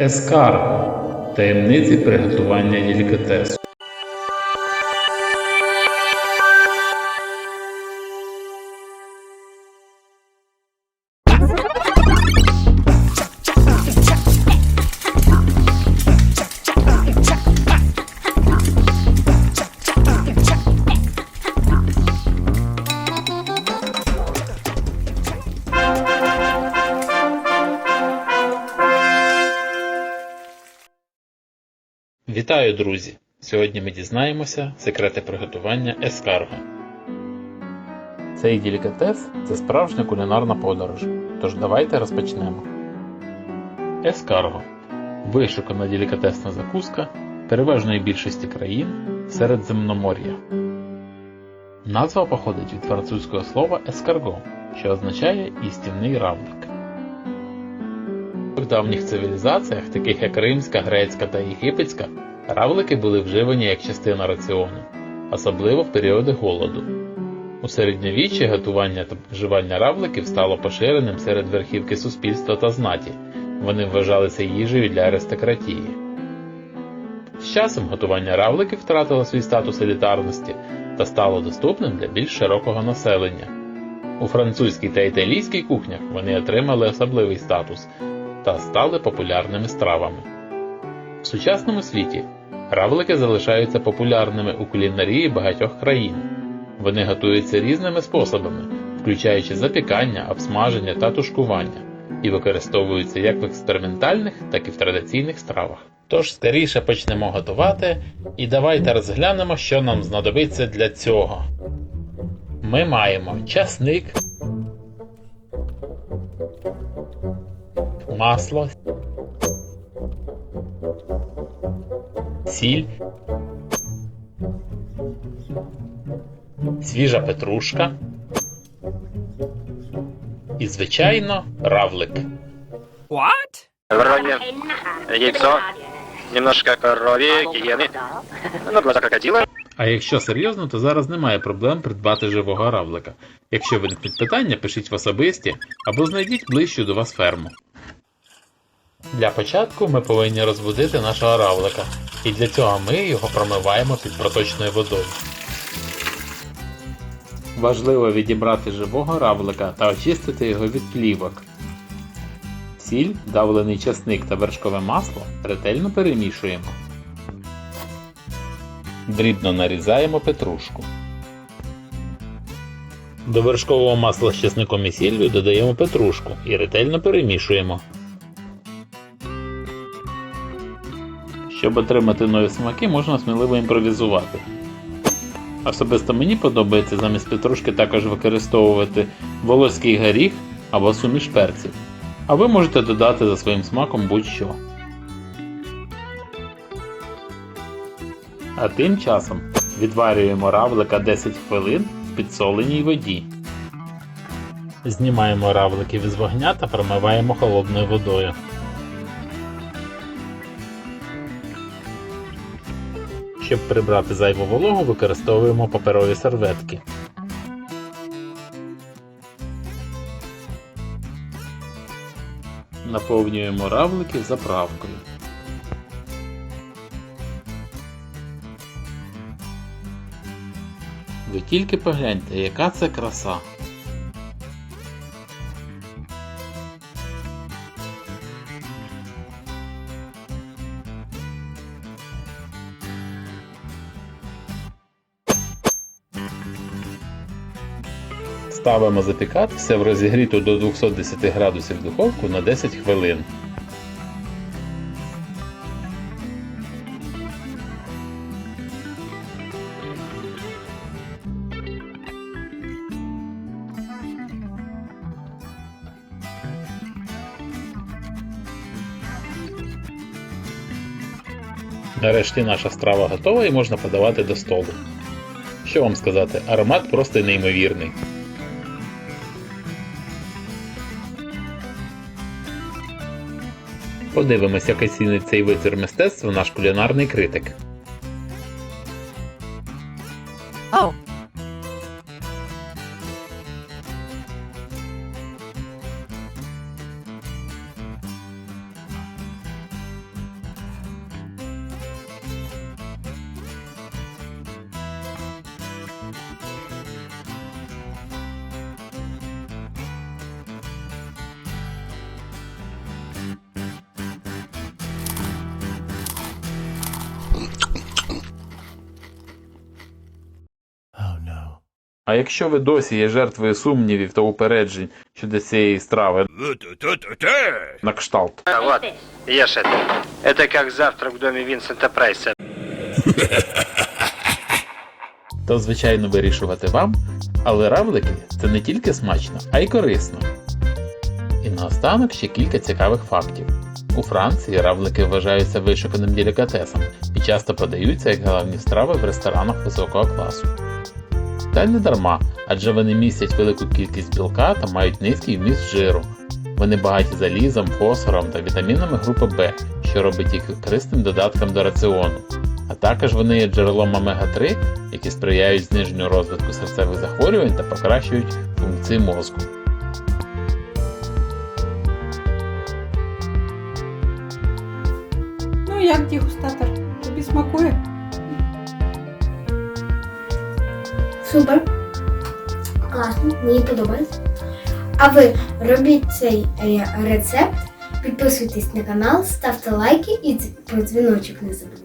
Ескарго таємниці приготування делікатесу. Вітаю, друзі! Сьогодні ми дізнаємося секрети приготування ескарго. Цей делікатес це справжня кулінарна подорож. Тож давайте розпочнемо. Ескарго вишукана делікатесна закуска переважної більшості країн Середземномор'я. Назва походить від французького слова ескарго, що означає істівний равлик. В давніх цивілізаціях, таких як римська, грецька та єгипетська, равлики були вживані як частина раціону, особливо в періоди голоду. У середньовіччі готування та вживання равликів стало поширеним серед верхівки суспільства та знаті. Вони вважалися їжею для аристократії. З часом готування равликів втратило свій статус елітарності та стало доступним для більш широкого населення. У французькій та італійській кухнях вони отримали особливий статус та стали популярними стравами. В сучасному світі равлики залишаються популярними у кулінарії багатьох країн. Вони готуються різними способами, включаючи запікання, обсмаження та тушкування, і використовуються як в експериментальних, так і в традиційних стравах. Тож скоріше почнемо готувати, і давайте розглянемо, що нам знадобиться для цього. Ми маємо часник, масло, сіль, свіжа петрушка і, звичайно, равлик. What? Вранье, яйцо, немножко крови, гиены, ну, глаза крокодила. А якщо серйозно, то зараз немає проблем придбати живого равлика. Якщо виникнуть питання, пишіть в особисті або знайдіть ближчу до вас ферму. Для початку ми повинні розбудити нашого равлика, і для цього ми його промиваємо під проточною водою. Важливо відібрати живого равлика та очистити його від плівок. Сіль, давлений часник та вершкове масло ретельно перемішуємо. Дрібно нарізаємо петрушку. До вершкового масла з чесником і сіллю додаємо петрушку і ретельно перемішуємо. Щоб отримати нові смаки, можна сміливо імпровізувати. Особисто мені подобається замість петрушки також використовувати волоський горіх або суміш перців. А ви можете додати за своїм смаком будь-що. А тим часом відварюємо равлика 10 хвилин в підсоленій воді. Знімаємо равликів із вогня та промиваємо холодною водою. Щоб прибрати зайву вологу, використовуємо паперові серветки. Наповнюємо равлики заправкою. Ви тільки погляньте, яка це краса. Ставимо запікатися в розігріту до 210 градусів духовку на 10 хвилин. Нарешті наша страва готова і можна подавати до столу. Що вам сказати, аромат просто неймовірний. Подивимось, як оцінить цей витвір мистецтва наш кулінарний критик. А якщо ви досі є жертвою сумнівів та упереджень щодо цієї страви на кшталт А вот, ешь это. Это как завтрак в доме Винсента Прайса. то звичайно вирішувати вам, але равлики це не тільки смачно, а й корисно. І наостанок ще кілька цікавих фактів. У Франції равлики вважаються вишуканим делікатесом і часто подаються як головні страви в ресторанах високого класу. Та й не дарма, адже вони містять велику кількість білка та мають низький вміст жиру. Вони багаті залізом, фосфором та вітамінами групи В, що робить їх корисним додатком до раціону. А також вони є джерелом омега-3, які сприяють зниженню розвитку серцевих захворювань та покращують функції мозку. Ну як дегустатор? Тобі смакує? Супер. Класно, мені подобається. А ви робіть цей е, рецепт, підписуйтесь на канал, ставте лайки і дзвіночок не забудьте.